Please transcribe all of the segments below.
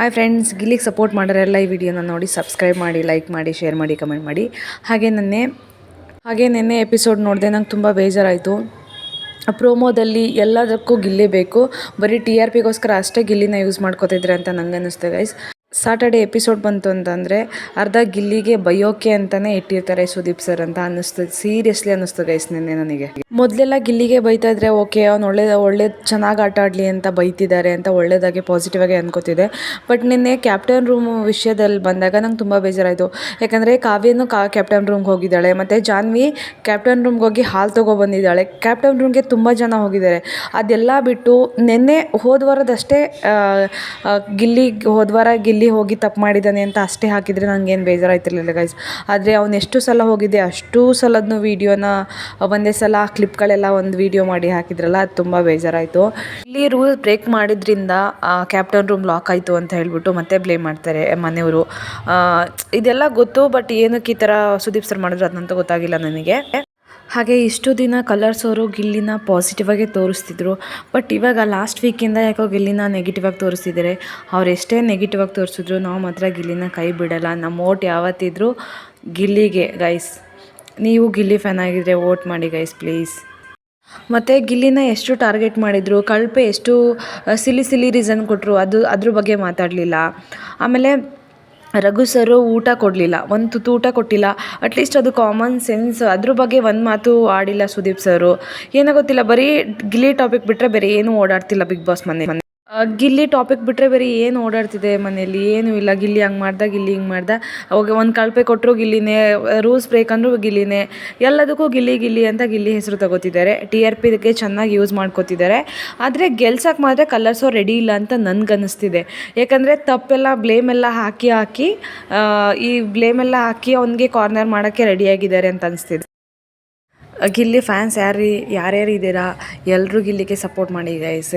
Hi friends ಗಿಲ್ಲಿಗೆ support ಮಾಡೋರೆಲ್ಲ ಈ ವಿಡಿಯೋನ ನೋಡಿ ಸಬ್ಸ್ಕ್ರೈಬ್ ಮಾಡಿ ಲೈಕ್ ಮಾಡಿ ಶೇರ್ ಮಾಡಿ ಕಮೆಂಟ್ ಮಾಡಿ. ಹಾಗೆ ನೆನ್ನೆ ಹಾಗೆ ನೆನ್ನೆ ಎಪಿಸೋಡ್ ನೋಡಿದೆ ನಂಗೆ ತುಂಬ ಬೇಜಾರಾಯಿತು. ಪ್ರೋಮೋದಲ್ಲಿ ಎಲ್ಲದಕ್ಕೂ ಗಿಲ್ಲಿ ಬೇಕು. ಬರೀ ಟಿ ಆರ್ ಪಿಗೋಸ್ಕರ ಅಷ್ಟೇ ಗಿಲ್ಲಿನ ಯೂಸ್ ಮಾಡ್ಕೋತಿದ್ರೆ ಅಂತ ನಂಗೆ ಅನ್ನಿಸ್ತು ಗೈಸ್ ಸಾಟರ್ಡೆ ಎಪಿಸೋಡ್ ಬಂತು ಅಂತಂದರೆ ಅರ್ಧ ಗಿಲ್ಲಿಗೆ ಬಯೋಕೆ ಅಂತಲೇ ಇಟ್ಟಿರ್ತಾರೆ ಸುದೀಪ್ ಸರ್ ಅಂತ ಅನ್ನಿಸ್ತು ಸೀರಿಯಸ್ಲಿ ಅನ್ನಿಸ್ತು ಗೈಸ್ ನಿನ್ನೆ ನನಗೆ. ಮೊದಲೆಲ್ಲ ಗಿಲ್ಲಿಗೆ ಬೈತಾ ಇದ್ರೆ ಓಕೆ ಅವ್ನು ಒಳ್ಳೆ ಒಳ್ಳೆ ಚೆನ್ನಾಗಿ ಆಟ ಆಡಲಿ ಅಂತ ಬೈತಿದ್ದಾರೆ ಅಂತ ಒಳ್ಳೇದಾಗಿ ಪಾಸಿಟಿವ್ ಆಗಿ ಅನ್ಕೋತಿದೆ. ಬಟ್ ನಿನ್ನೆ ಕ್ಯಾಪ್ಟನ್ ರೂಮ್ ವಿಷಯದಲ್ಲಿ ಬಂದಾಗ ನಂಗೆ ತುಂಬ ಬೇಜಾರಾಯಿತು. ಯಾಕಂದರೆ ಕಾವ್ಯನು ಕಾ ಕ್ಯಾಪ್ಟನ್ ರೂಮ್ಗೆ ಹೋಗಿದ್ದಾಳೆ, ಮತ್ತು ಜಾನ್ವಿ ಕ್ಯಾಪ್ಟನ್ ರೂಮ್ಗೆ ಹೋಗಿ ಹಾಲು ತೊಗೊಬಂದಿದ್ದಾಳೆ ಕ್ಯಾಪ್ಟನ್ ರೂಮ್ಗೆ ತುಂಬ ಜನ ಹೋಗಿದ್ದಾರೆ. ಅದೆಲ್ಲ ಬಿಟ್ಟು ನಿನ್ನೆ ಹೋದ ವಾರದಷ್ಟೇ ಗಿಲ್ಲಿಗೆ ಗಿಲ್ಲಿ ಹೋಗಿ ತಪ್ಪು ಮಾಡಿದ್ದಾನೆ ಅಂತ ಅಷ್ಟೇ ಹಾಕಿದರೆ ನನಗೇನು ಬೇಜಾರಾಯ್ತಿರಲಿಲ್ಲ ಗೈಸ್ ಆದರೆ ಅವ್ನು ಎಷ್ಟು ಸಲ ಹೋಗಿದ್ದೆ ಅಷ್ಟು ಸಲದ್ನು ವೀಡಿಯೋನ, ಒಂದೇ ಸಲ ಆ ಕ್ಲಿಪ್ಗಳೆಲ್ಲ ಒಂದು ವೀಡಿಯೋ ಮಾಡಿ ಹಾಕಿದ್ರಲ್ಲ, ಅದು ತುಂಬ ಬೇಜಾರಾಯಿತು. ಇಲ್ಲಿ ರೂಲ್ ಬ್ರೇಕ್ ಮಾಡಿದ್ರಿಂದ ಕ್ಯಾಪ್ಟನ್ ರೂಮ್ ಲಾಕ್ ಆಯಿತು ಅಂತ ಹೇಳ್ಬಿಟ್ಟು ಮತ್ತೆ ಬ್ಲೇಮ್ ಮಾಡ್ತಾರೆ ಮನೆಯವರು. ಇದೆಲ್ಲ ಗೊತ್ತು, ಬಟ್ ಏನಕ್ಕೆ ಈ ಥರ ಸುದೀಪ್ ಸರ್ ಮಾಡಿದ್ರು ಅದನ್ನಂತೂ ಗೊತ್ತಾಗಿಲ್ಲ ನನಗೆ. ಹಾಗೆ ಇಷ್ಟು ದಿನ ಕಲರ್ಸ್ ಅವರು ಗಿಲ್ಲಿನ ಪಾಸಿಟಿವ್ ಆಗಿ ತೋರಿಸ್ತಿದ್ರು. ಬಟ್ ಇವಾಗ ಲಾಸ್ಟ್ ವೀಕಿಂದ ಯಾಕೋ ಗಿಲ್ಲಿನ ನೆಗೆಟಿವ್ ಆಗಿ ತೋರಿಸ್ತಿದ್ದಾರೆ. ಅವ್ರು ಎಷ್ಟೇ ನೆಗೆಟಿವ್ ಆಗಿ ತೋರಿಸಿದ್ರು ನಾವು ಮಾತ್ರ ಗಿಲ್ಲಿನ ಕೈ ಬಿಡಲ್ಲ. ನಮ್ಮ ಓಟ್ ಯಾವತ್ತಿದ್ರು ಗಿಲ್ಲಿಗೆ ಗೈಸ್ ನೀವು ಗಿಲ್ಲಿ ಫ್ಯಾನ್ ಆಗಿದ್ರೆ ವೋಟ್ ಮಾಡಿ ಗೈಸ್ ಪ್ಲೀಸ್ ಮತ್ತು ಗಿಲ್ಲಿನ ಎಷ್ಟು ಟಾರ್ಗೆಟ್ ಮಾಡಿದರು? ಕಳಪೆ ಎಷ್ಟು ಸಿಲಿ ಸಿಲಿ ರೀಸನ್ ಕೊಟ್ಟರು ಅದು, ಅದ್ರ ಬಗ್ಗೆ ಮಾತಾಡಲಿಲ್ಲ. ಆಮೇಲೆ ರಘು ಸರು ಊಟ ಕೊಡಲಿಲ್ಲ, ಒಂದು ತುತ್ತು ಊಟ ಕೊಟ್ಟಿಲ್ಲ. ಅಟ್ಲೀಸ್ಟ್ ಅದು ಕಾಮನ್ ಸೆನ್ಸ್ ಅದ್ರ ಬಗ್ಗೆ ಒಂದು ಮಾತು ಆಡಿಲ್ಲ ಸುದೀಪ್ ಸರು. ಏನೋ ಗೊತ್ತಿಲ್ಲ, ಬರೀ ಗಿಲ್ಲಿ ಟಾಪಿಕ್ ಬಿಟ್ಟರೆ ಬೇರೆ ಏನೂ ಓಡಾಡ್ತಿಲ್ಲ ಬಿಗ್ ಬಾಸ್ ಮನೆ ಗಿಲ್ಲಿ ಟಾಪಿಕ್ ಬಿಟ್ಟರೆ ಬೇರೆ ಏನು ಓಡಾಡ್ತಿದೆ ಮನೆಯಲ್ಲಿ? ಏನೂ ಇಲ್ಲ. ಗಿಲ್ಲಿ ಹಂಗೆ ಮಾಡ್ದ, ಗಿಲ್ಲಿ ಹಿಂಗೆ ಮಾಡ್ದ. ಅವಾಗ ಒಂದು ಕಳಪೆ ಕೊಟ್ಟರು ಗಿಲ್ಲಿನೇ, ರೂಲ್ಸ್ ಬ್ರೇಕ್ ಅಂದರೂ ಗಿಲ್ಲಿನೇ. ಎಲ್ಲದಕ್ಕೂ ಗಿಲ್ಲಿ ಗಿಲ್ಲಿ ಅಂತ ಗಿಲ್ಲಿ ಹೆಸರು ತಗೋತಿದ್ದಾರೆ. ಟಿ ಆರ್ ಪಿಗೆ ಚೆನ್ನಾಗಿ ಯೂಸ್ ಮಾಡ್ಕೋತಿದ್ದಾರೆ. ಆದರೆ ಗೆಲ್ಸಕ್ಕೆ ಮಾತ್ರ ಕಲರ್ಸು ರೆಡಿ ಇಲ್ಲ ಅಂತ ನನಗನ್ನಿಸ್ತಿದೆ ಯಾಕಂದರೆ ತಪ್ಪೆಲ್ಲ ಬ್ಲೇಮ್ ಎಲ್ಲ ಹಾಕಿ ಹಾಕಿ ಈ ಬ್ಲೇಮೆಲ್ಲ ಹಾಕಿ ಅವನಿಗೆ ಕಾರ್ನರ್ ಮಾಡೋಕ್ಕೆ ರೆಡಿಯಾಗಿದ್ದಾರೆ ಅಂತ ಅನಿಸ್ತಿದೆ. ಗಿಲ್ಲಿ ಫ್ಯಾನ್ಸ್ ಯಾರು, ಯಾರ್ಯಾರು ಇದ್ದೀರಾ? ಎಲ್ಲರೂ ಗಿಲ್ಲಿಗೆ ಸಪೋರ್ಟ್ ಮಾಡಿ ಗೈಸ್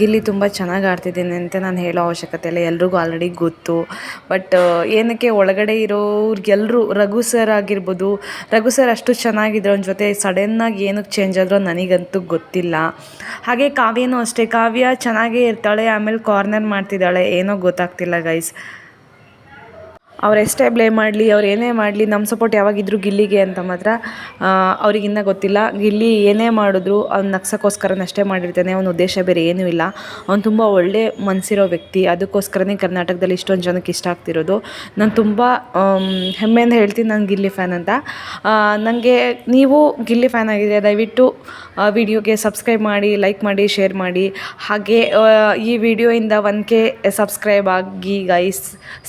ಗಿಲ್ಲಿ ತುಂಬ ಚೆನ್ನಾಗಿ ಆಡ್ತಿದ್ದೀನಿ ಅಂತ ನಾನು ಹೇಳೋ ಅವಶ್ಯಕತೆ ಇಲ್ಲ. ಎಲ್ರಿಗೂ ಆಲ್ರೆಡಿ ಗೊತ್ತು. ಬಟ್ ಏನಕ್ಕೆ ಒಳಗಡೆ ಇರೋರ್ಗೆಲ್ಲರೂ ರಘು ಸರ್ ಆಗಿರ್ಬೋದು, ರಘು ಸರ್ ಅಷ್ಟು ಚೆನ್ನಾಗಿದ್ರು ಅವನ ಜೊತೆ ಸಡನ್ನಾಗಿ ಏನಕ್ಕೆ ಚೇಂಜ್ ಆದರೂ ನನಗಂತೂ ಗೊತ್ತಿಲ್ಲ. ಹಾಗೆ ಕಾವ್ಯನೂ ಅಷ್ಟೇ. ಕಾವ್ಯ ಚೆನ್ನಾಗೇ ಇರ್ತಾಳೆ, ಆಮೇಲೆ ಕಾರ್ನರ್ ಮಾಡ್ತಿದ್ದಾಳೆ, ಏನೋ ಗೊತ್ತಾಗ್ತಿಲ್ಲ ಗೈಸ್ ಅವ್ರು ಎಷ್ಟೇ ಬ್ಲೇಮ್ ಮಾಡಲಿ, ಅವ್ರು ಏನೇ ಮಾಡಲಿ ನಮ್ಮ ಸಪೋರ್ಟ್ ಯಾವಾಗಿದ್ದರೂ ಗಿಲ್ಲಿಗೆ ಅಂತ ಮಾತ್ರ ಅವ್ರಿಗಿನ್ನ ಗೊತ್ತಿಲ್ಲ. ಗಿಲ್ಲಿ ಏನೇ ಮಾಡಿದ್ರು ಅವ್ನು ನಕ್ಸಕ್ಕೋಸ್ಕರನಷ್ಟೇ ಮಾಡಿರ್ತಾನೆ, ಅವನ ಉದ್ದೇಶ ಬೇರೆ ಏನೂ ಇಲ್ಲ. ಅವ್ನು ತುಂಬ ಒಳ್ಳೆ ಮನಸ್ಸಿರೋ ವ್ಯಕ್ತಿ. ಅದಕ್ಕೋಸ್ಕರನೇ ಕರ್ನಾಟಕದಲ್ಲಿ ಇಷ್ಟೊಂದು ಜನಕ್ಕೆ ಇಷ್ಟ ಆಗ್ತಿರೋದು. ನಾನು ತುಂಬ ಹೆಮ್ಮೆಯಿಂದ ಹೇಳ್ತೀನಿ ನಾನು ಗಿಲ್ಲಿ ಫ್ಯಾನ್ ಅಂತ. ನನಗೆ ನೀವು ಗಿಲ್ಲಿ ಫ್ಯಾನ್ ಆಗಿದೆ ದಯವಿಟ್ಟು ವಿಡಿಯೋಗೆ ಸಬ್ಸ್ಕ್ರೈಬ್ ಮಾಡಿ, ಲೈಕ್ ಮಾಡಿ, ಶೇರ್ ಮಾಡಿ. ಹಾಗೆ ಈ ವಿಡಿಯೋಯಿಂದ ಒನ್ ಕೆ ಸಬ್ಸ್ಕ್ರೈಬ್ ಆಗಿ ಗೈಸ್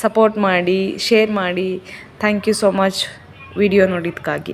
ಸಪೋರ್ಟ್ ಮಾಡಿ ಶೇರ್ ಮಾಡಿ. Thank you so much video ನೋಡಿದ್ದಕ್ಕಾಗಿ